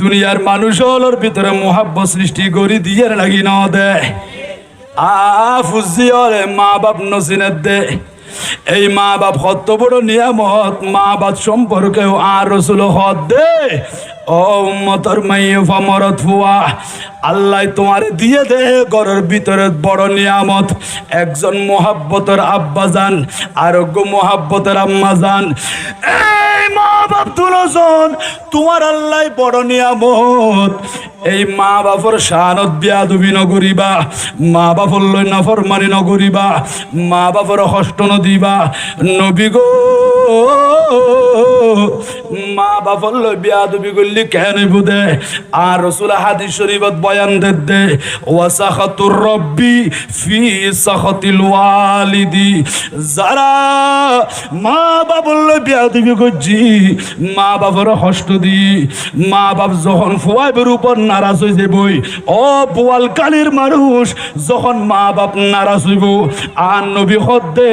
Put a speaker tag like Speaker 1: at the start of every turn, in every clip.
Speaker 1: দুনিয়ার মানুষ হলোর ভিতরে মহাব্য সৃষ্টি করি দিয়ে লাগি ন দে। আ ফুজিয়রে মা বাপ নসিনের দে। এই মা বাপ কত বড় নিয়ামত মা বাপ সম্পর্কেও আর রসুল হত দে। ও মতর মাই ফমরত ফুয়া আল্লাহ তোমার দিয়ে দে ঘরের ভিতরে বড় নিয়ামত। একজন মোহাব্বতের আব্বা যান আরোগ্য মোহাব্বতের আম্মা যান। মা বাপ দুজন তোমার আল্লাহ বড় নিয়ামত। এই মা বাপর শানত বিয়াদুবি নগরিবা মা বাপর লই নফর মানি নগরিবা মা বাপর হষ্ট নদিবা নবী গো মা বাপর লই বিয়াদুবি করলি কেন বুদে? আর রসুল হাদিস শরীফত বয়ান দে ওয়াসাখাতুর রব্বি ফি সাখাতিল ওয়ালিদি। যারা মা বাপর লই বিয়াদুবি করছি মা বাপর হষ্ট দি। মা বাপ যখন ফুয়াইবের উপর নারাজ হয়ে যাবই ও বোয়াল কালীর মানুষ যখন মা বাপ নারাজ হইব, আর নবী হদ্দে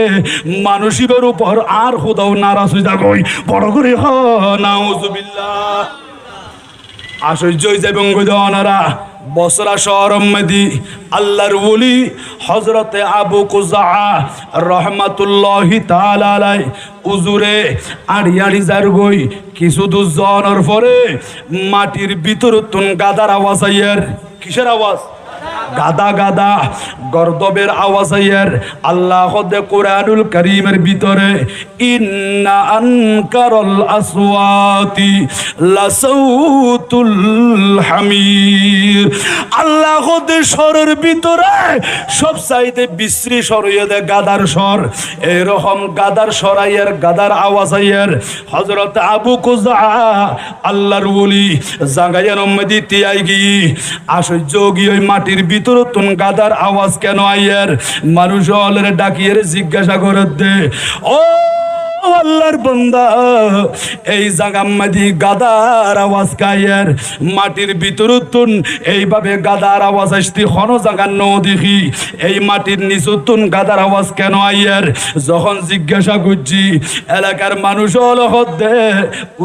Speaker 1: মানুষের উপর আর খুদাও নারাজ হয়ে যাবই বড় করে হ নাউজুবিল্লাহ। আশ্চর্যই যাবেন গনারা বসরা শহর মেদি আল্লাহর ওলি হজরতে আবু কুজা রহমাতুল্লাহি তালাই উজুরে আড়ি আড়ি যার গই, কিছু দূর পরে মাটির ভিতর তুন গাদার আওয়াজ আইয়ার। কিসের আওয়াজ? গাদা গাদা গর্দবের আওয়াজ আইয়ার আল্লাহ দে কোরআনুল করিমের ভিতরে আল্লাহ দে স্বরের ভিতরে সব চাইতে বিশ্রী স্বর দে গাদার স্বর। এরকম গাদার সরাইয়ের গাদার আওয়াজ আইয়ার হজরত আবু কুজা আল্লাহর বলি জাগাইয়া নম্মদি তিয়াই গি আশ্চর্য গিয়ে মাটির ভিতর তুন গাদার আওয়াজ কেন আইয়ের? মানুষ অলরে ডাকিয়ে জিজ্ঞাসা করে দে ও আল্লাহর বন্দা। এই জাগাম্মাদি গাদার আওয়াজ কাইয়ার মাটির ভিতর তুন এইভাবে গাদার আওয়াজ আসতি হন জাগান দেখি এই মাটির নিচুতুন গাদার আওয়াজ কেন আইয়ার? যখন জিজ্ঞাসা করছি, এলাকার মানুষ হল হদ্দে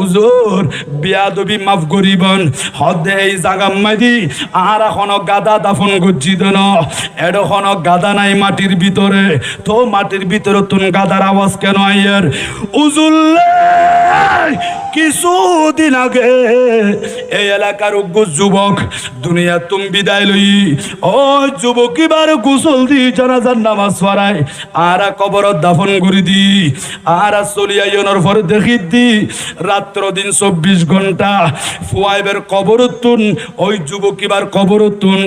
Speaker 1: উজুর বিয়াদবি মাফ করিবন। হদ্দে এই জাগাম্মাদি আর এখনও গাদা দাফন করছি দেন। এডখনো গাদা নাই মাটির ভিতরে। তো মাটির ভিতরে তুন গাদার আওয়াজ কেন আইয়ার? কিছুদিন আগে এই এলাকার উগ্র যুবক দুনিয়া তুম বিদায় লই। ও যুবক, এবার গোসল দি জানাজার নামাজ পড়ায় আর কবর দাফন করে দি আর চলিয়া ইয়নোর পরে দেখি দি রাত্র দিন চব্বিশ ঘণ্টা ফুয়াইবের কবর তুন ওই যুবক এবার কবর তুন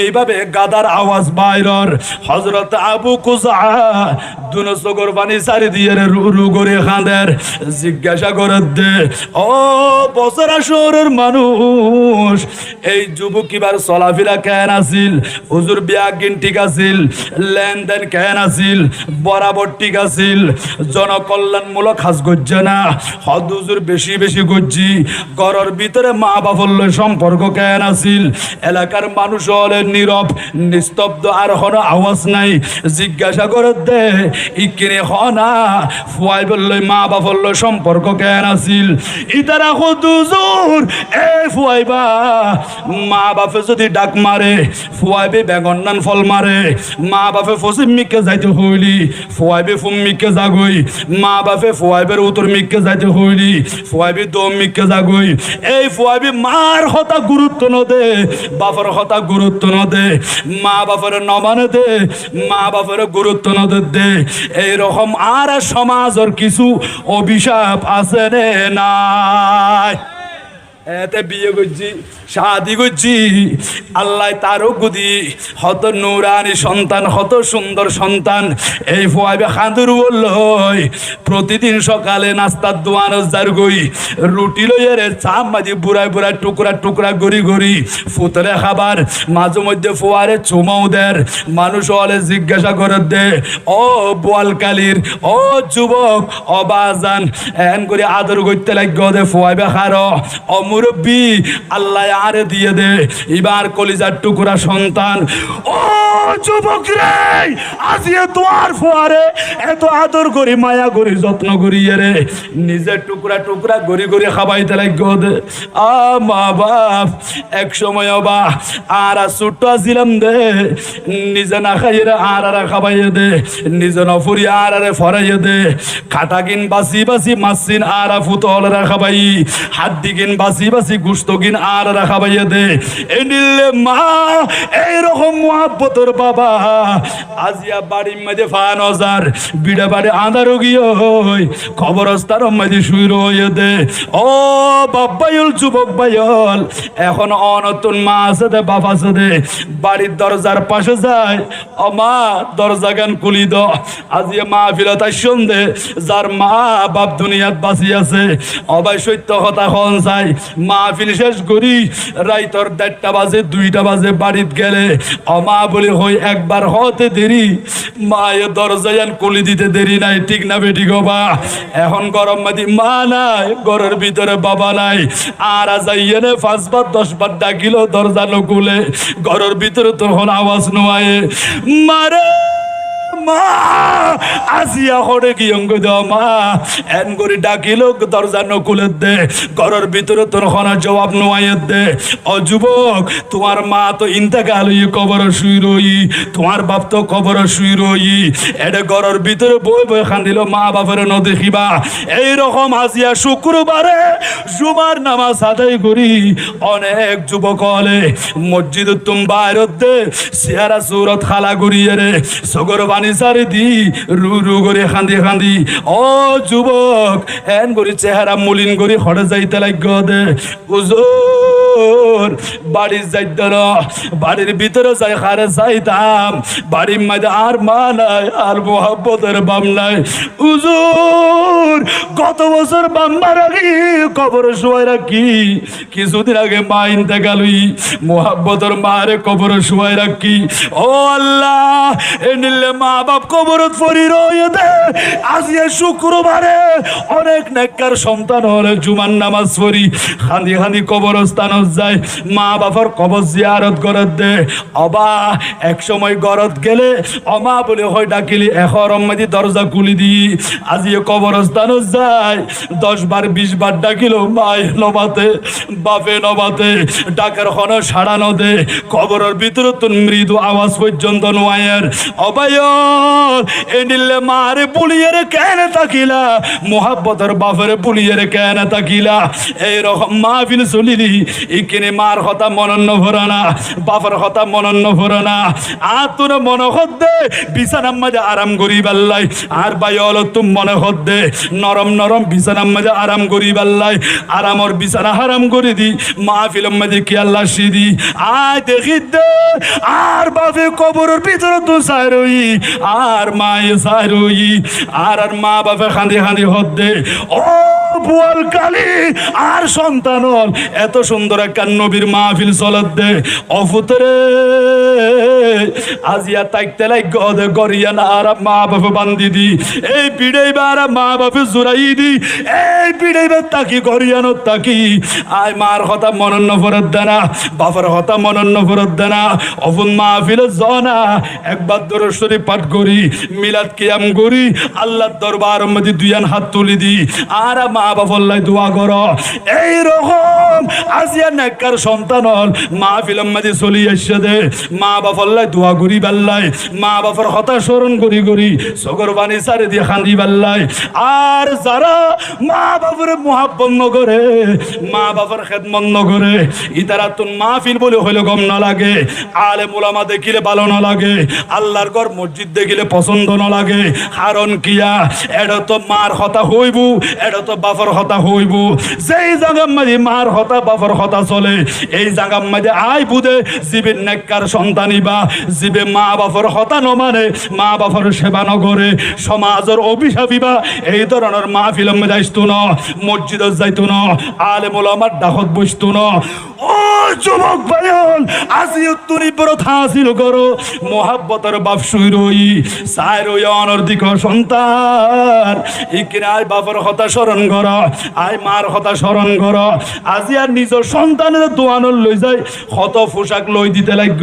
Speaker 1: এইভাবে গাদার আওয়াজ বাইরর। হজরত আবু কুজা দুনো চোখর পানি সারি দিয়ে রু রু করে খাঁদের জিজ্ঞাসা করে দে। ও বছরা শহরের মানুষ, এই যুবক এবার চলাফেরা কেন আছিল হুজুর বিয়াগিন ঠিক আছিল লেনদেন কেন আছিল বরাবর ঠিক আছিল জনকল্যাণমূলক হাজ করছে না? হদ হুজুর বেশি বেশি করছি ঘরের ভিতরে মা বাপর লয় সম্পর্ক কেন আছিল এলাকার মানুষ হলে নীরব, নিস্তব্ধ আর কোনো আওয়াজ নাই। জিজ্ঞাসা করে দে, ইকিনে হনা ফুয়াই বললই মা বাপর লয় সম্পর্ক কেন আছিল? ইতারা দুজুর এ ফুয়াইবা, মা বাপে যদি ডাক মারে, ফুয়াইবে বেগন নান ফল মারে। মা বাপে ফসিম মিকে যাইতে হইলি, ফুয়াইবে ফুম মিকে যাগই মা বাপে ফুয়াইবের উত্তর মিকে যাইতে হইলি, ফুয়াইবে দম মিকে যাগই এই ফুয়াইবে মার হতা গুরুত্ব ন দে, বাপর হতা গুরুত্ব ন দে, মা বাপের নমানে দে, মা বাপের গুরুত্ব ন দে দে। এইরকম আর সমাজের কিছু অভিশাপ আছে রে নাই? এতে বিয়ে করছি, শাদি করছি। আল্লাহ তারও গুদি হত নুরানি সন্তান, হত সুন্দর সন্তান। এই ফোয়াবে খাঁদুর বললই প্রতিদিন সকালে নাস্তার দোয়ান যার গই রুটি লইয়ে রে চাপ মাঝে বুড়ায় বুড়ায় টুকরা টুকরা গড়ি গড়ি। ফুতরে খাবার, মাঝে মধ্যে ফোয়ারে চুমাও দের। মানুষ হলে জিজ্ঞাসা করে দে, ও বোয়ালকালির ও যুবক, অবাজান। এন করে আদর করতে লাগবে ফোয়াবে খার। ও মুরব্বী, আল্লাহ আরে দিয়ে দে। এবার কলিজার টুকরা সন্তান, ও যুবক রে আজিয়ে তোমার ফোয়ারে এত আদর করি, মায়া করি, যত্ন করি রে। নিজের টুকরা টুকরা গড়ি গড়ি খাবাইতে লাগবে দে আ মা বাপ, এক সময় বা আর আর ছোট্ট আসিলাম দে। নিজে না খাইয়ে রে আর আর খাবাইয়ে দে। নিজে নফুরি আর আরে ফরাইয়ে দে। খাটা কিন বাসি বাসি মাসিন আর ফুতল খাবাই। হাত দিকিন বাসি বাসি গুস্ত কিন আর খাবাইয়ে দে। এ নিলে মা এইরকম মহাব্বতর বাবা। আজিয়া বাড়ির মধ্যে ফান হাজার বিড়ে বাড়ি আঁধারও গিয়ে হই খবরস্থার মধ্যে শুই রয়ে দে। ও বাব্বাইল যুবক বাইল এখন অনতুন মা আছে দে, বাপ আছে দে। বাড়ির দরজার পাশে যায়। ও মা, দরজা গান কুলি দ। আজিয়া মা ফিরতাই সন্ধে যার মা বাপ দুনিয়াত বাঁচি আছে। অবাই সত্য কথা হন চাই মা ফিল শেষ করি রাইতর দেড়টা বাজে, দুইটা বাজে বাড়িত গেলে অমা বলে হই একবার হতে দেরি। মায়ে দরজায়ান কলি দিতে দেরি নাই, ঠিক না বেটি গবা এখন গরম মাদি, মা নাই, ঘরের ভিতরে বাবা নাই। আর যাইয়ে নে পাঁচবার দশবার ডাকিল দরজা নকুলে, ঘরের ভিতরে তখন আওয়াজ নোয়ায়ে, মারে! আসিয়া হরে কি অঙ্গ মা। এন করে ডাকিল দরজা নকুলে দে, ঘরের ভিতরে তোর জবাব নোয়াইয়ে দে। ও যুবক, তোমার মা তো ইন্তেকাল কবর শুই রই তোমার বাপ তো কবর শুই রই এটা ঘরের ভিতরে বই বই মা বাপের ন দেখিবা। এইরকম হাসিয়া শুক্রবারে জুমার নামাজ আদায় করি। অনেক যুবক হলে মসজিদ তুম বাইরত দে, সিয়ারা সুরত খালা করিয়ে রে, সগর সারি দি, রু রু করে খান্দি খান্দি। ও যুবক এন করে চেহারা মলিন করে হরে যাইতে লাগ দে। উজুর বাড়ির যাইতে বাড়ির ভিতরে যাই হারে যাইতাম বাড়ির মাঝে আর মা নাই আর মোহাব্বতের বাম নাই। উজুর গত বছর বাম্মার আগে কবর শুয়াই রাখি? কিছুদিন আগে মা ইন্তেকালই। মোহাব্বতের মারে কবর শুয়াই রাখি। ও আল্লাহ, এ নিলে মা বাপ কবরত ফরি রয়ে দে আজকে শুক্রবারে অনেক নেককার সন্তান হলে জুমান নামাজ পড়ি। খান্দি খান্দি কবরস্থান যায়। মা বাবার কবর জিয়ারত গরত দে। অবা, এক সময় গরত গেলে অমা বলে হয়, ডাকিলি, এখন অম্মাদি দরজা খুলি দি। আজি কবরস্থান যায়। দশ বার, বিশ বার ডাকিল, মায় নবাতে, বাপে নবাতে, ডাকের খন সাড়া নদে কবরের ভিতরে তো মৃদু আওয়াজ পর্যন্ত নোয়ায়ের। অবায় এনিলে মারে পুলিয়ে কেন তাকিলা? মোহাব্বতের বাপের পুলিয়ে রে কেন তাকিলা? এইরকম মাহফিল চলিলি ইকিনে মার কথা মনন্ন ভরে না, বাপের কথা মনন্ন ভরে না। আর তোর মনে হদ্দে, বিছানার মাঝে আরাম করি পাল্লাই আর বাই হলো তুম মনে হদ্দে, নরম নরম বিছানার মাঝে আরাম করি বাল্লাই আরামর বিছানা হারাম করে দি মাহফিলের মাঝে কি আল্লাহ সিদি আয় দেখি দে আর বাপে কবরের ভিতরে তো চাই রই, আর মায়ে চাই রই, আর আর মা বাপে খান্দি খান্দি হদ্দে। ও বুয়াল কালি আর সন্তান এত সুন্দর একটা নবীর মাহফিল চলত দে। অফুতরে আজিয়া তাইতে লাই গদে গরিয়া না আর মা বাপে বান্দি দি। এই পিড়াইবা আর মা বাপে জোরাই দি। এই পিড়াইবা তাকি গরিয়ানো তাকি। আয় মার কথা মনন্ন ফরত দেনা বাপের কথা মনন্ন ফরত দেনা অফুন মাহফিল জনা একবার দরশ্বরী পাঠ করি, মিলাদ কিয়াম করি, আল্লাহর দরবার মধ্যে দুইয়ান হাত তুলি দি। আর বাপল্লাই দোয়া কর। এই রকম আজিয়া নেককার সন্তান হল মা ফিলম মাঝে চলি আসছে দে। মা বাপল্লাই দোয়া করি মা বাপর হতা স্মরণ করি করি সগর দিয়ে খান্দি বেল্লাই। আর যারা মা বাপরে মহাব্বত মা বাবার খেদমত নগরে ইতারা গম না লাগে। আলে মোলামা দেখিলে ভালো না লাগে। আল্লাহর ঘর মসজিদ দেখিলে পছন্দ না লাগে। কিয়া এটা তো মার হতা হইব এটা তো বাপর হতা হইব। যেই জায়গার মাঝে মার হতা বাপর হতা চলে, এই জায়গার মাঝে আই বুদে, জীবের নেককার সন্তানিবা জীবে মা বাপর হতা নমানে মা বাপর সেবা নগরে সমাজের অভিশাপিবা এই ধরনের মা ফিল্ম যাইতো ন, মসজিদত যাইতো ন আলে মোলামার ডাকত বসতো ন। ও যুবক ভাইল আজি তুমি প্রথা হাসিল করো। মোহাব্বতের বাপ শুই রই সাই রই অনর্দিক সন্তান। ইকিনে আয় বাপর হতা স্মরণ কর আয় মার হতা স্মরণ কর। আজি আর নিজের সন্তানের দোয়ানোর লই যায় কত পোশাক লই দিতে লাগ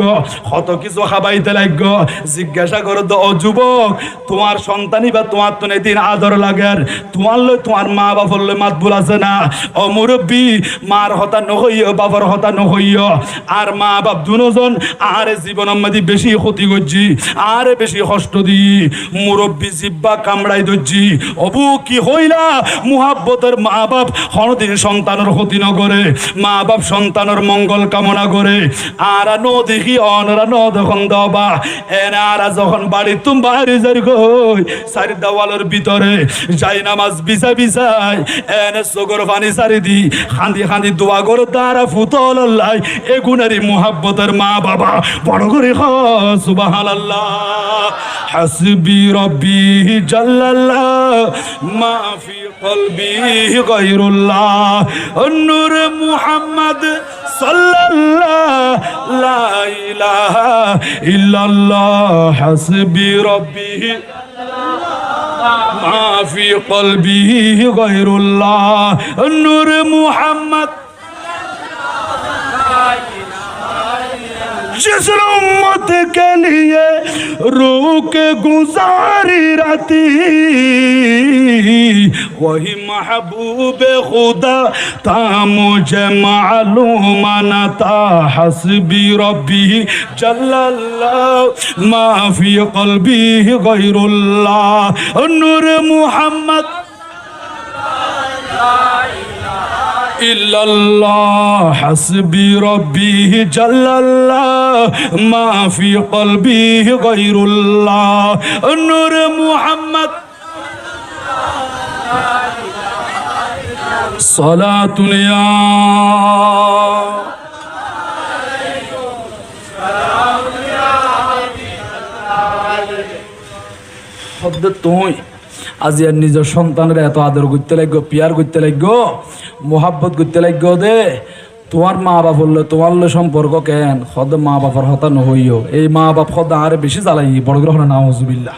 Speaker 1: কত কিছু খাবাইতে লাগ জিজ্ঞাসা করো ও যুবক তোমার সন্তানই বা তোমার তো দিন আদর লাগে তোমার লই তোমার মা বাপর লই মাত ভুল আছে না ও মুরব্বী মার হতা নহইয় বাবার হতা নহইয় আর মা বাপ দুজন আরে জীবন আমাদি বেশি ক্ষতি করছি আরে বেশি কষ্ট দি মুরব্বী জিব্বা কামড়াই ধরছি অবু, কি হইলা? মুহাব্বতের মা বাপ হনদিন সন্তানের ক্ষতি নগরে মা বাপ সন্তানের মঙ্গল কামনা করে। আর ন দেখি অনরা ন যখন দবা আর যখন বাড়ি তুম বাইরে যাই গই সারি দেওয়ালের ভিতরে যাই নামাজ বিছা বিছাই, এনে সগর পানি সারি দি খান্দি খান্দি দোয়া করে তারা ফুতল লাই এগুনারি মুহাব্বতের মা বাবা বড় করে সুবাহান আল্লাহ হাসবি রব্বি জাল্লাল্লাহ, মা ফি কলবি গয়রুল্লাহ মুহাম্মদ সাল্লাল্লাহ হাসবি কলবি গয়রুল্লাহ নূর মুহাম্মদ जिस उम्मत के लिए रूह के गुजारी रहती वही महबूब खुदा था मुझे मालूम न था हसबी रब्बी जल्लल्लाह माफी कल्बी गैरुल्लाह नूर मुहम्मद ইল্লাল্লাহ হাসবি রব্বি জাল্লাল্লাহ মা ফি কলবি গায়রুল্লাহ নূর মুহাম্মদ। সালাতুন ইয়া শব্দ তুই। আজি আর নিজের সন্তানের এত আদর করতে লাগবো, পিয়ার করতে লাগবো, মোহাব্বত করতে লাগবো দে। তোমার মা বাপ হলে তোমার সম্পর্ক কেন? সদ মা বাপর হতা নহইও। এই মা বাপ সদ আরে বেশি জ্বালাই, বড় গ্রহণ নাউজুবিল্লা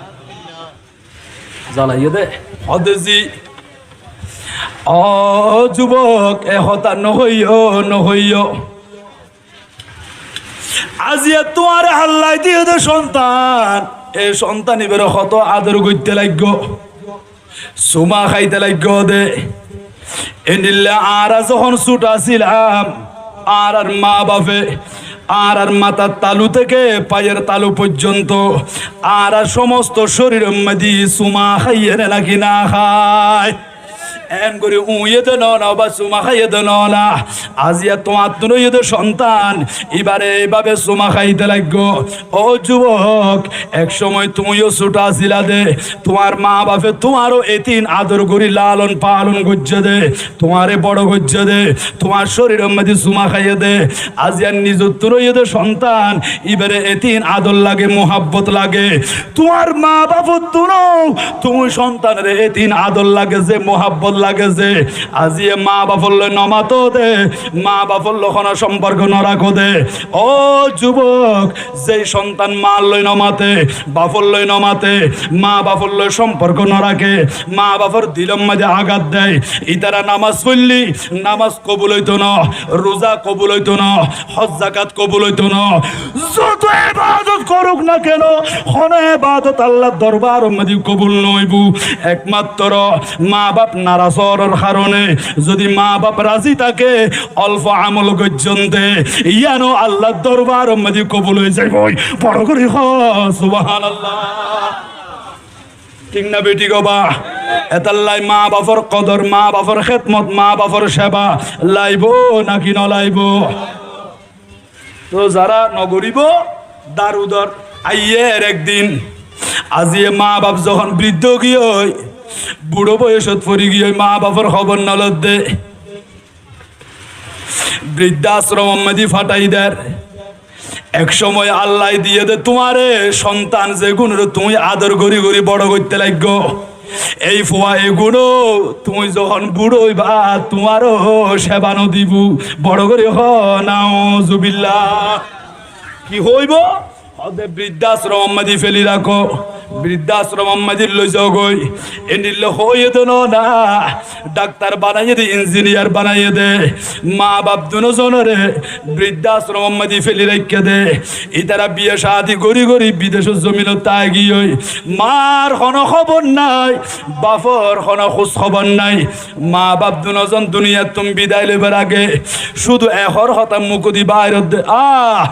Speaker 1: জ্বালাইয়ে দে। সদে জি, অ যুবক, এ হতা নহইও নহইও। আজিয়া তোমার হাল্লাই দিয়ে সন্তান। এই সন্তান এবার কত আদর করতে লাগব। সুমা খাইতে লাগ্য দে। আর যখন ছুট আসিলাম, আর আর মা বাপে, আর আর মাথার তালু থেকে পায়ের তালু পর্যন্ত, আর আর সমস্ত শরীর মধ্যে সুমা খাইয়ে না খায়। এন করে উইয়ে দে না বা সুমা খাইয়ে দে না আজিয়া তোমার তো সন্তান। এবারে এইভাবে সুমা খাইতে লাগবো। ও যুবক, এক সময় তুমিও ছুটা আসিলা দে। তোমার মা বাপে তোমারও এতিন আদর করি লালন পালন করছে দে। তোমারে বড় করছে দে। তোমার শরীরের মধ্যে সুমা খাইয়ে দে আজিয়ার নিজ ইয়ে সন্তান। এবারে এতিন আদর লাগে, মোহাব্বত লাগে। তোমার মা বাপ তুনো তুমি সন্তানের এতিন আদর লাগে যে মোহাব্বত লাগে যে আজি এ মা বাপল্য নমাতো দে, মা বাপল্য কোনো সম্পর্ক নরাখো দে। ও যুবক, যেই সন্তান মা লই নমাতে বাপল্য নমাতে, মা বাপল্য সম্পর্ক নরাখে মা বাপর দিলম মাঝে আঘাত দেয়। ইতারা নামাজ পড়লি, নামাজ কবুল হইতো না, রোজা কবুল হইতো না, হজ জাকাত কবুল হইতো না। যত ইবাদত করুক না কেন, কোন ইবাদত আল্লাহ দরবার মধ্যে কবুল নইবু। একমাত্র মা বাপ নারাজর কারণে যদি মা বাপ রাজি থাকে, অল্প আমল গজ্জন্তে ইয়ানো আল্লাহ দরবার মধ্যে কবুল হয়ে যাইব। বড় করে সুবহানাল্লাহ। ঠিক না বেটি গবা এতাল্লাই মা লাইব দারুদর, আইয়ের একদিন, আজি এ মা বাপ যখন বৃদ্ধ গিয়ে বুড়ো বয়সত পরি গিয়ে মা বাপর খবর নলত দে। বৃদ্ধাশ্রম মাদি ফাটাই দেয়। এক সময় আল্লাহ দিয়ে দে, তোমারে সন্তান যে গুণ তুমি আদর করি করি বড় করতে লাগ। এই ফুয়া এগুলো তুমি যখন বুড়ো হইবা, তোমারও সেবানো দিব। বড় করে হ নাও জুবিল্লা কি হইব? বৃদ্ধাশ্রম মাদি ফেলি রাখো। বৃদ্ধাশ্রম মাদির লই যাও গই এ নিল হইয়ে দেন না ডাক্তার বানাইয়ে দে, ইঞ্জিনিয়ার বানাইয়ে দে। মা বাপ দুজনরে বৃদ্ধাশ্রম মাদি ফেলি রেখে দে। ইতারা বিয়ে শাদি গড়ি গড়ি বিদেশের জমিন তাই গিয়ে মার হন খবর নাই, বাপর হন খোঁজ খবর নাই। মা বাপ দুজন দুনিয়ার তুমি বিদায় লেবার আগে শুধু এহর হতাম মুকুদি বাইর আহ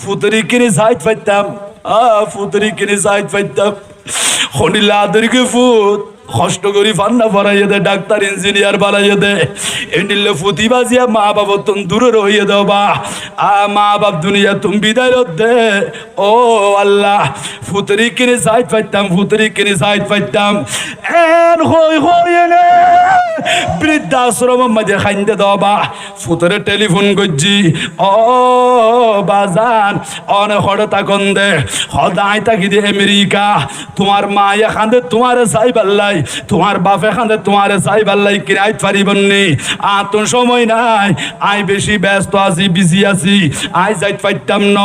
Speaker 1: ফুতরি কিনে সাইড পাইতাম। আ ডাক্তার, ইঞ্জিনিয়ার বানাইয়ে দে। এন্ডিলে ফুতি বাজিয়া মা বাবা তুম দূরে রহিয়ে দাও বা। আ মা বাপ দুনিয়া তুম বিদায় দে। ও আল্লাহ ফুতরি কিনে সাইড পাইতাম ফুতরি কিনে সাইড পাইতাম। এন হই হই এনে বৃদ্ধাশ্রম মাঝে খাইন্দে দাও বা ফুতরে টেলিফোন করছি, ও বাজান অনেক হড়ে তাকন দে হদাই তাকি দে আমেরিকা। তোমার মায়ে খান্দে তোমার চাই পাল্লাই তোমার বাপে খান্দে তোমার চাই পাল্লাই কিনাই পারিবন্নি আতন সময় নাই, আই বেশি ব্যস্ত আছি, বিজি আছি, আই যাইত পাইতাম ন।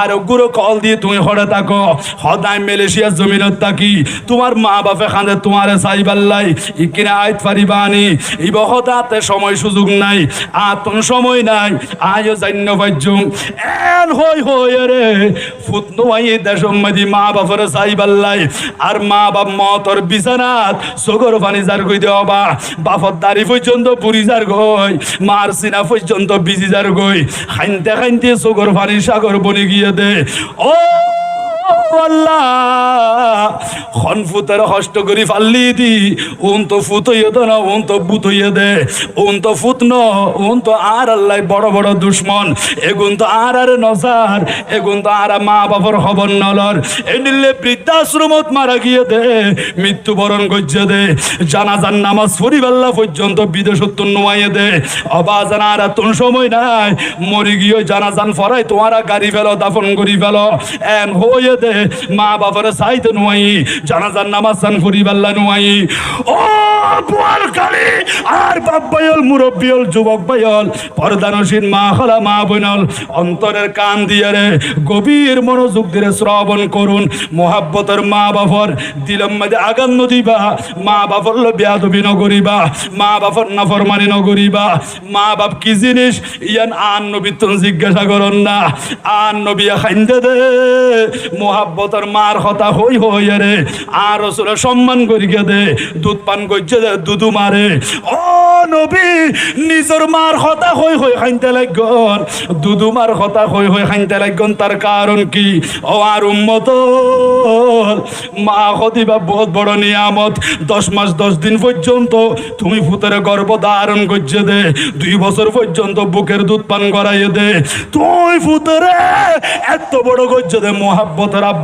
Speaker 1: আর গুরু কল দিয়ে তুমি হড়ে থাকো, হদাই মালয়েশিয়ার জমিনত থাকি। তোমার মা বাপে খান্দে তোমার চাই পাল্লাই ই কিনা আইত পারিবানি। ই বহতাতে সময় সুযোগ নাই, আতন সময় নাই আয়ও জান্য পাইজুম এন হই হই রে ফুত নোয়াই দেশম মাদি মা বাপের চাই পাল্লাই আর মা বাপ মতর বিছানাত সগর পানি যার কই দেওয়া বা? বাপর দাড়ি পর্যন্ত পুরি যার গই মার সিনা পর্যন্ত বিজি যার গই খাইনতে খাইনতে সগর পানি সাগর বনে গিয়ে দে। ও মৃত্যুবরণ করছে দে। জানাজান নামাজ পরিবাল্লা পর্যন্ত বিদেশত্ব নোয়াইয়ে দে। অবাজান আর তোর সময় নাই, মরি গিয়ে জানাজান ফরাই তোমারা গাড়ি ফেলো, দাফন করি ফেলো। এন হয়ে দে মা বাবার সাইতে নোয়াই জানাজান নামাজ সান পরিবাল্লা নোয়াই। ও বুয়াল কালি, আর বাপ বাইল মুরব্বিয়ল, যুবক বাইল পরদানসীন মা হলা মা বইনল অন্তরের কান দিয়ে রে গভীর মনোযোগ দিয়ে শ্রবণ করুন। মোহাব্বতের মা বাপর দিলম মাঝে আগান নদীবা মা বাপর বেয়াদবি নগরিবা মা বাপর নাফরমানি নগরিবা মা বাপ কি জিনিস? ইয়ান আন নবী জিজ্ঞাসা করন না, আন নবী খাইন্দে দে মোহাব্বতের মার হতা হই হই রে। আর রসুল সম্মান করিকে দে, দুধ পান করছে দুধু মারে। ও নবী, নিজের মার হতা হই হই খাইতে লাগন দুধু মার হতা হই হই খাইতে লাগন তার কারণ কি? ও আর উম্মত, মা হদিবা বহুত বড় নিয়ামত। দশ মাস দশ দিন পর্যন্ত তুমি ভূতের গর্ভ ধারণ করছে দে। দুই বছর পর্যন্ত বুকের দুধ পান করাইয়ে দে। তুই ভূতরে, এত বড় করছে দে, মোহাব্বতের আব্বা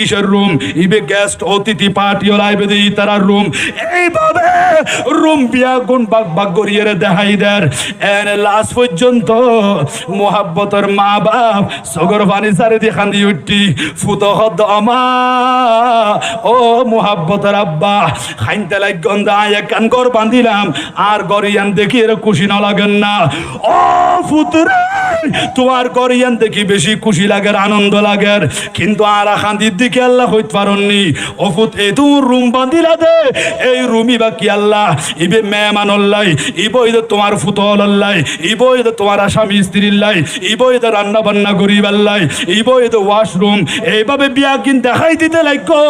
Speaker 1: কিসের রুম? ইবে গেস্ট অতিথি পার্টি দে ইতারার রুম। এইভাবে রুম বিয়া গুণ বাগ বাগ করিয়ে দেখাই দের এন লাস্ট পর্যন্ত মোহাব্বতর মা বাপ সগর পানি সারে দিয়ে খান্দি উঠি ফুত হদ আমা, ও মোহাব্বতর আব্বা, খাইনতে লাগ গন্ধা, এক কান গর বান্ধিলাম আর গরিয়ান দেখি এর খুশি না লাগেন না। ও ফুতুরে, তোমার গরিয়ান দেখি বেশি খুশি লাগে, আনন্দ লাগে। কিন্তু আর খান্দির দিকে আল্লাহ হইতে পারননি। ও ফুত এ তোর রুম বান্ধিলা দে। এই রুমি বা কি আল্লাহ। ইবে মেহমান অল্লাই ইবো ইদে তোমার ফুতল অল্লাই ইবো ইদে তোমার আসামি স্ত্রীর লাই ইবো ইদে রান্না বান্না করিব আল্লাই ইবো ইদে ওয়াশরুম। এইভাবে বিয়া কিন দেখাই দিতে লাগো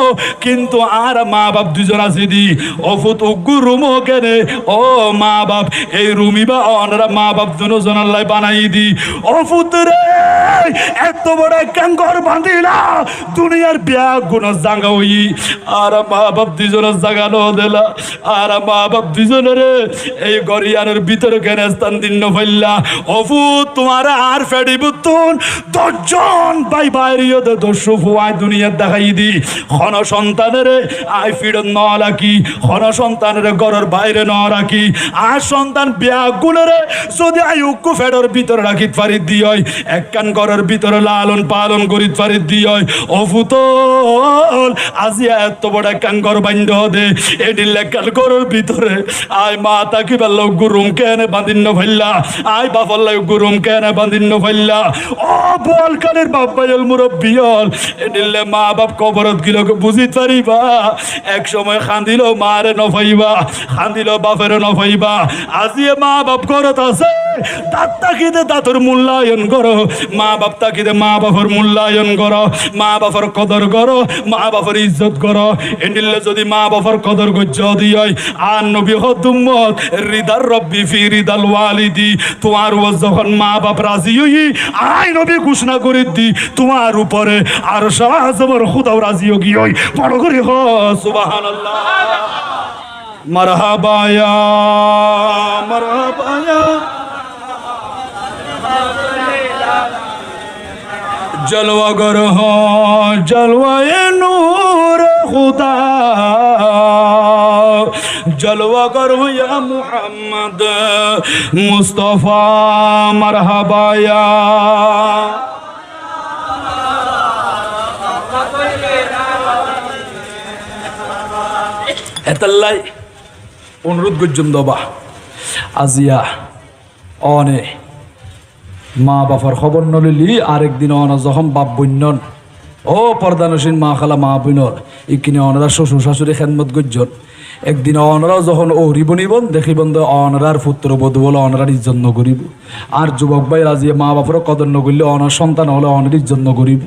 Speaker 1: কিন্তু আর মা বাপ দুজন আছে দি। অফুত ফুত উগ্গু রুম কেনে। ও মা বাপ এই রুমি বা অনরা মা বাপ দুজন আল্লাহ বানাই দি। ও ফুত রে! এত বড় কাঙ্গর বাঁধিলা দুনিয়ার বিয়া গুণ জাগা হই আর মা বাপ দুজনের জাগা ন। দিলা আর মা বাপ দুজনের এই গরিয়ানের ভিতরে কেন স্থান দিন ফেললা। অফু তোমার আর ফেডি বুতুন দশজন বাই বাইরিও দে দস্যু ফুয়াই দুনিয়ার দেখাই দি। হন সন্তানের আই ফিড ন রাখি। হন সন্তানের ঘরের বাইরে ন রাখি। আর সন্তান বিয়া গুণরে যদি আই উক্কু ফেডর ভিতরে রাখি পারি দিয় একখান ঘরের ভিতরে লালন পালন করি পারি দিয় অফুতল আজিয়া এত বড় ঘর বান্ধ দে। এটি লেখান ঘরের ভিতরে। আয় মা, তাকি পারল গুরুম কেনে বাঁধিন্য ফেললা? আয় বাপার লাই গুরুম কেনে বাঁধিন্য ফেললা? ও বল কানের বাপ ভাইল মুরব্বী হল। এটিলে মা বাপ কবরত গিলকে বুঝিত পারিবা এক সময় খান্দিল মারে নফাইবা খান্দিল বাপের নফাইবা। আজি মা বাপ ঘরত আছে। দাঁত তাকিদে দাঁতর মূল্যায়ন করো। মা বাপ তাকিদে মা বাপর মূল্যায়ন করো। মা বাপর কদর করো, মা বাপর ইজ্জত করো। এন্ডিলে যদি মা বাপর কদর গজ্জ দিয় আর নবী হদুম্মত, রিদার রব্বি ফি রিদাল ওয়ালিদি, তোমার ও যখন মা বাপ রাজি হই আই নবী ঘোষণা করে দি, তোমার উপরে আর সাহায্যর খুদাও রাজি হই হই বড় করে হ, সুবহানাল্লাহ। মারহাবা ইয়া মারহাবা ইয়া جلوہ گر ہو جلوہ نور خدا جلوہ گر یا محمد مصطفیٰ مرحبا یا এতাল্লাই অনুরোধ করজুম দবা আজিয়া অনে মা বাবার খবর নলিলি আরেকদিন অনা যখন বাপ বন্যন ও পর্দানসীন মা খালা মা বইনর ইকিনে অনারা শ্বশুর শাশুড়ি খেদমত গজ্জন। একদিন অনরা যখন ওহরিব নিবন দেখিবন তো অনরার পুত্র বধু বলে অনরার ইজ্জত নকরিব আর যুবক ভাই রাজিয়ে মা বাপর কদর নকরিলে অনার সন্তান হলে অনের ইজ্জত নকরিব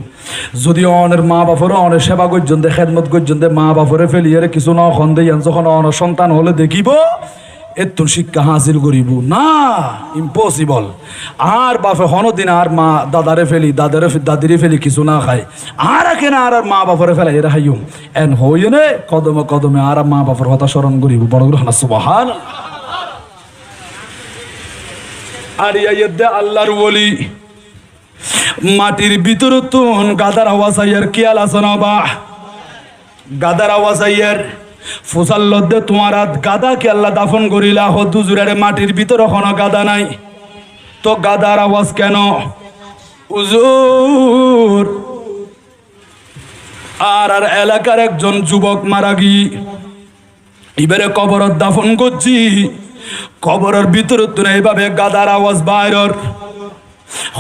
Speaker 1: যদি অনের মা বাপর অনের সেবা গজ্জন দে, খেদমত গজ্জন দে, মা বাপরে ফেলিয়ারে কিছু ন খন্দে যখন অনার সন্তান হলে দেখিব এত শিক্ষা হাসিল করিব। না ইম্পসিবল আর বাপে হনদিন আর মা দাদারে ফেলি, দাদারে দাদিরে ফেলি কিছু না খায়। আর কেন আর মা বাপরে ফেলাই এরা হাইম এন হইয়ে নে, কদমে কদমে আর মা বাপর কথা স্মরণ করিব। বড় করে হানা, সুবাহান। আর ইয়াইদে আল্লাহর বলি মাটির ভিতর তুন গাদার আওয়াজ আইয়ার, কিয়াল আছে না বা? গাদার আওয়াজ আইয়ার। ফুসাল লদ্দে তোমার হাত গাদা কে আল্লাহ দাফন করিলা হদু জুড়ারে মাটির ভিতরে কোনো গাদা নাই। তো গাদার আওয়াজ কেন? উজুর আর আর এলাকার একজন যুবক মারা গি। এবারে কবরত দাফন করছি। কবরের ভিতরে তো এইভাবে গাদার আওয়াজ বাইরর।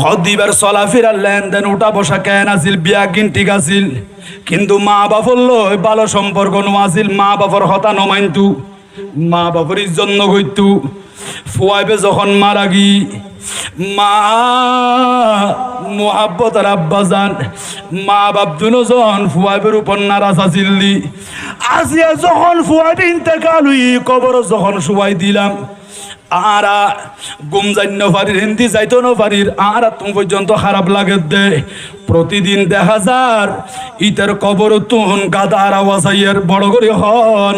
Speaker 1: হদিবার চলাফেরার লেনদেন, উঠা বসা কেন আছিল বিয়া কিন ঠিক আছিল কিন্তু মা বাপর লই ভালো সম্পর্ক নো আছিল মা বাপর হতা নমাইন্তু মা বাপর ইজ্জত নগৈতু ফুয়াইবে যখন মারা গি, মা, মোহাব্বত আর আব্বা আব্বাজান মা বাপ দুজন ফুয়াইবের উপর নারাজ আছিল আসিয়া যখন ফুয়াইবে ইন্তেকাল হই, কবর যখন শুয়াই দিলাম আরা গুম যাইন পারির হিন্দি যাইতো ন পারির আরা তুম পর্যন্ত খারাপ লাগে দে। প্রতিদিন দেখা যার ইতার কবর তুন গাদার আওয়াজ আইয়ের, বড় করে হ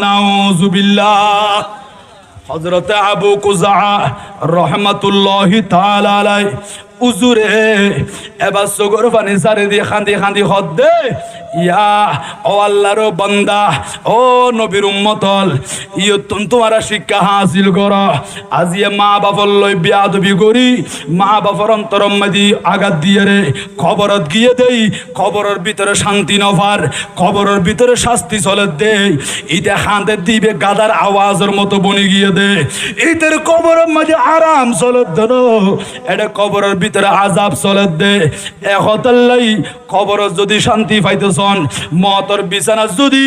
Speaker 1: নাও জুবিল্লা হজরতে আবু কুজা রহমাতুল্লাহ তালাই উজুরে, এবার সগর পানি সারে দিয়ে খান্দি খান্দি হদ দে ইয়া, ও আল্লাহর বান্দা, ও নবীর উম্মতল ইয় তুম তোমারা শিক্ষা হাসিল কর। আজিয়ে মা বাপর লই বিয়াদবি করি, মা বাপর অন্তরম মাদি আঘাত দিয়ে রে। খবরত গিয়ে দেই, খবরের ভিতরে শান্তি নফার খবরের ভিতরে শাস্তি চলে দেই। ইতে হাতে দিবে গাদার আওয়াজের মতো বনি গিয়ে দে। ইতের কবরের মাঝে আরাম চলে দেন। এটা কবরের ভিতরে আজাব চলে দে। একতাল্লাই খবর যদি শান্তি পাইতেছন মতর বিছানা যদি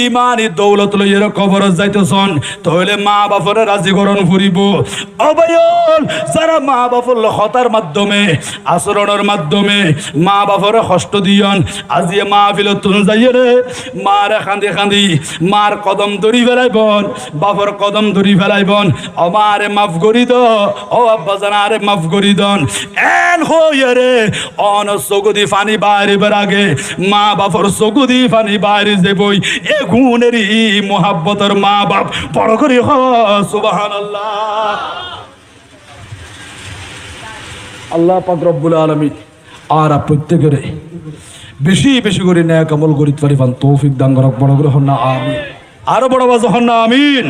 Speaker 1: ইমানি দৌলত লইয়ের খবর যাইতেছন, তাহলে মা বাপরে রাজি করণ ফুরিব। অবয়ল, যারা মা বাপর হতার মাধ্যমে, আচরণের মাধ্যমে মা বাপরে কষ্ট দিয়ন, আজি মা ফিল তুন যাইয়ে রে, মার খান্দি খান্দি মার কদম ধরি ফেলাইবন, বাপর কদম ধরি ফেলাইবন আমারে মাফ করি দ, ও আব্বা জানারে মাফ করি দন। এন হইয়ে রে। অন চকুদি ফানি বাইরিবার আগে মা বাপর চকুদি ফানি বাইরে যে বই এ গুণেরই মোহাব্বতর মা বাপ বড় করি হ সুবাহান আল্লাহ আল্লাহ পাক রব্বুল আলমী আর প্রত্যেকের বেশি বেশি করে ন্যায় কামল করিতে পারিবান, তৌফিক দাঙ্গরক বড় করে হন না, আমিন। আরও বড় বাজ হন না, আমিন।